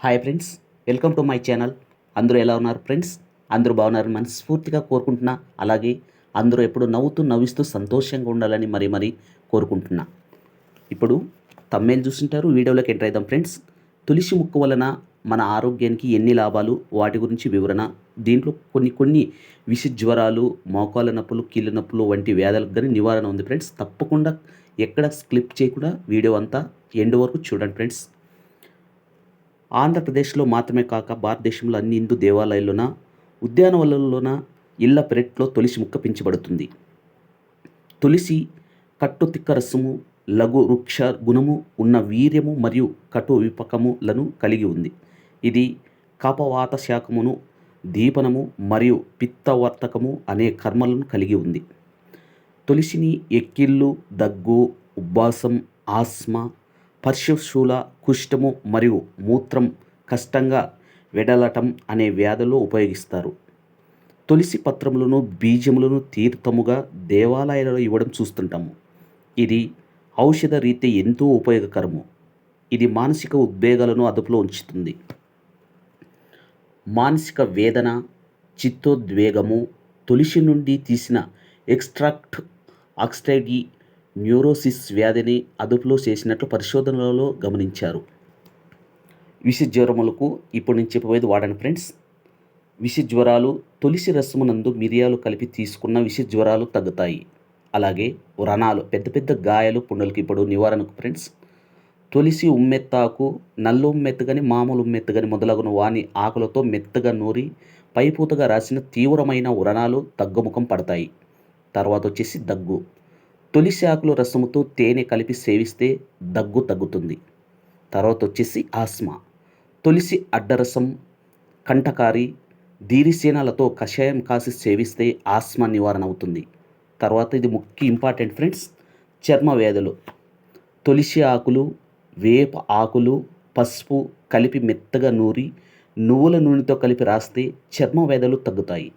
Hi friends welcome to my channel అందరూ ఎలా ఉన్నారు ఫ్రెండ్స్ అందరూ బాగున్నారు మనస్ఫూర్తిగా కోరుకుంటున్నా. అలాగే అందరూ ఎప్పుడు నవ్వుతూ నవ్విస్తూ సంతోషంగా ఉండాలని మరి మరీ కోరుకుంటున్నా. ఇప్పుడు తమ్మేలు చూస్తుంటారు వీడియోలోకి ఎంటర్ అవుదాం ఫ్రెండ్స్ తులసి ముక్కు వలన మన ఆరోగ్యానికి ఎన్ని లాభాలు వాటి గురించి వివరణ. దీంట్లో కొన్ని కొన్ని విష జ్వరాలు మోకాల నొప్పులు కీళ్ళ నొప్పులు వంటి వ్యాధులకు కానీ నివారణ ఉంది ఫ్రెండ్స్ తప్పకుండా ఎక్కడ స్క్లిప్ చేయకుండా వీడియో అంతా ఎండ్ వరకు చూడండి ఫ్రెండ్స్ ఆంధ్రప్రదేశ్లో మాత్రమే కాక భారతదేశంలో అన్ని హిందూ దేవాలయాల్లోన ఉద్యానవనంలోన ఇళ్ళ పెరట్లో తులసి ముక్క పెంచబడుతుంది. తులసి కట్టుతిక్క రసము లఘు వృక్ష గుణము ఉన్న వీర్యము మరియు కటు విపకములను కలిగి ఉంది. ఇది కపవాత శాఖమును దీపనము మరియు పిత్తవర్తకము అనే కర్మలను కలిగి ఉంది. తులసిని ఎక్కిళ్ళు దగ్గు ఉబ్బాసం ఆస్మా పర్శశూల కుష్టము మరియు మూత్రం కష్టంగా వెడలటం అనే వ్యాధుల్లో ఉపయోగిస్తారు. తులసి పత్రములను బీజములను తీర్థముగా దేవాలయాలలో ఇవ్వడం చూస్తుంటాము. ఇది ఔషధ రీత్యా ఎంతో ఉపయోగకరము. ఇది మానసిక ఉద్వేగాలను అదుపులో ఉంచుతుంది. మానసిక వేదన చిత్తోద్వేగము తులసి నుండి తీసిన ఎక్స్ట్రాక్ట్ ఆక్సైడ్ న్యూరోసిస్ వ్యాధిని అదుపులో చేసినట్లు పరిశోధనలలో గమనించారు. విష జ్వరములకు ఇప్పుడు నుంచి చెప్పబోయేది వాడండి ఫ్రెండ్స్. విష జ్వరాలు తులసి రసమునందు మిరియాలు కలిపి తీసుకున్న విష జ్వరాలు తగ్గుతాయి. అలాగే వ్రణాలు పెద్ద పెద్ద గాయాలు పుండులకి ఇప్పుడు నివారణకు ఫ్రెండ్స్. తులసి ఉమ్మెత్తాకు నల్ల ఉమ్మెత్తగని మామూలు ఉమ్మెత్తగని మొదలగున వాని ఆకులతో మెత్తగా నూరి పైపూతగా రాసిన తీవ్రమైన వ్రణాలు తగ్గుముఖం పడతాయి. తర్వాత వచ్చేసి దగ్గు. తులసి ఆకుల రసముతో తేనె కలిపి సేవిస్తే దగ్గు తగ్గుతుంది. తర్వాత వచ్చేసి ఆస్మా. తులసి అడ్డరసం కంటకారి దీరిసేనాలతో కషాయం కాసి సేవిస్తే ఆస్మా నివారణ అవుతుంది. తర్వాత ఇది ముఖ్య ఇంపార్టెంట్ ఫ్రెండ్స్ చర్మ వ్యాధులు. తులసి ఆకులు వేప ఆకులు పసుపు కలిపి మెత్తగా నూరి నువ్వుల నూనెతో కలిపి రాస్తే చర్మ వ్యాధులు తగ్గుతాయి.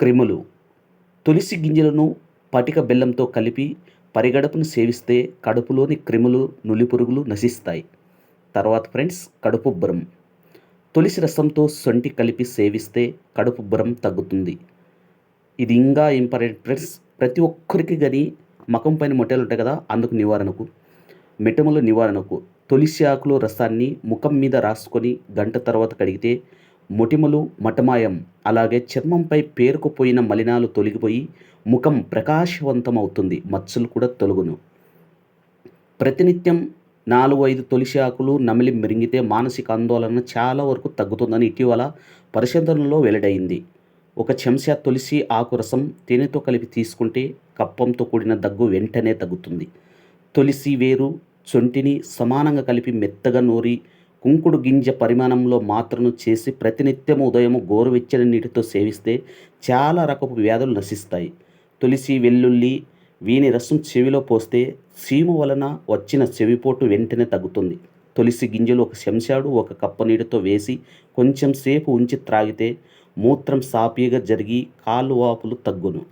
క్రిములు. తులసి గింజలను పటిక బెల్లంతో కలిపి పరిగడపును సేవిస్తే కడుపులోని క్రిములు నులిపురుగులు నశిస్తాయి. తర్వాత ఫ్రెండ్స్ కడుపుబ్బరం తులసి రసంతో సొంటి కలిపి సేవిస్తే కడుపుబ్బరం తగ్గుతుంది. ఇది ఇంకా ఇంపార్టెంట్ ఫ్రెండ్స్ ప్రతి ఒక్కరికి కానీ మకం పైన మొట్టలు ఉంటాయి కదా అందుకు నివారణకు. మిటముల నివారణకు. తులసి ఆకులు రసాన్ని ముఖం మీద రాసుకొని గంట తర్వాత కడిగితే మొటిమలు మటమాయం అలాగే చర్మంపై పేరుకుపోయిన మలినాలు తొలగిపోయి ముఖం ప్రకాశవంతం అవుతుంది మచ్చలు కూడా తొలగును. ప్రతినిత్యం నాలుగు ఐదు తులసి ఆకులు నమిలి మెరిగితే మానసిక ఆందోళన చాలా వరకు తగ్గుతుందని ఇటీవల పరిశోధనలో వెల్లడైంది. ఒక చెంచా తులసి ఆకు రసం తేనెతో కలిపి తీసుకుంటే కప్పంతో కూడిన దగ్గు వెంటనే తగ్గుతుంది. తులసి వేరు చొంటిని సమానంగా కలిపి మెత్తగా నూరి కుంకుడు గింజ పరిమాణంలో మాత్రను చేసి ప్రతినిత్యం ఉదయం గోరువెచ్చని నీటితో సేవిస్తే చాలా రకపు వ్యాధులు నశిస్తాయి. తులసి వెల్లుల్లి వీని రసం చెవిలో పోస్తే సీము వలన వచ్చిన చెవిపోటు వెంటనే తగ్గుతుంది. తులసి గింజలు ఒక చెంచాడు ఒక కప్ప నీటితో వేసి కొంచెం సేపు ఉంచి త్రాగితే మూత్రం సాపీగా జరిగి కాళ్ళు వాపులు తగ్గును.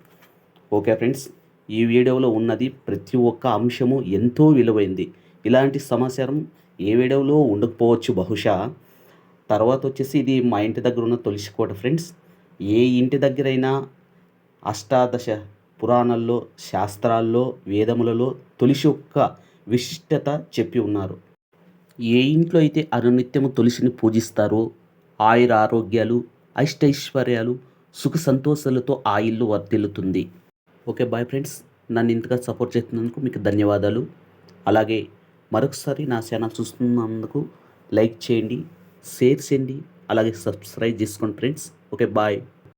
ఓకే ఫ్రెండ్స్ ఈ వీడియోలో ఉన్నది ప్రతి ఒక్క అంశము ఎంతో విలువైంది. ఇలాంటి సమాచారం ఏ వీడియోలో ఉండకపోవచ్చు. బహుశా తర్వాత వచ్చేసి ఇది మా ఇంటి దగ్గర ఉన్న తులసి కోట ఫ్రెండ్స్. ఏ ఇంటి దగ్గరైనా అష్టాదశ పురాణాల్లో శాస్త్రాల్లో వేదములలో తులసి యొక్క విశిష్టత చెప్పి ఉన్నారు. ఏ ఇంట్లో అయితే అనునిత్యము తులసిని పూజిస్తారో ఆయుర ఆరోగ్యాలు అష్టైశ్వర్యాలు సుఖ సంతోషాలతో ఆ ఇల్లు వర్తిల్లుతుంది ఓకే బాయ్ ఫ్రెండ్స్. నన్ను ఇంతగా సపోర్ట్ చేస్తున్నందుకు మీకు ధన్యవాదాలు. అలాగే మరొకసారి నా ఛానల్ చూస్తున్నందుకు లైక్ చేయండి షేర్ చేయండి అలాగే సబ్స్క్రైబ్ చేసుకోండి ఫ్రెండ్స్. Okay bye.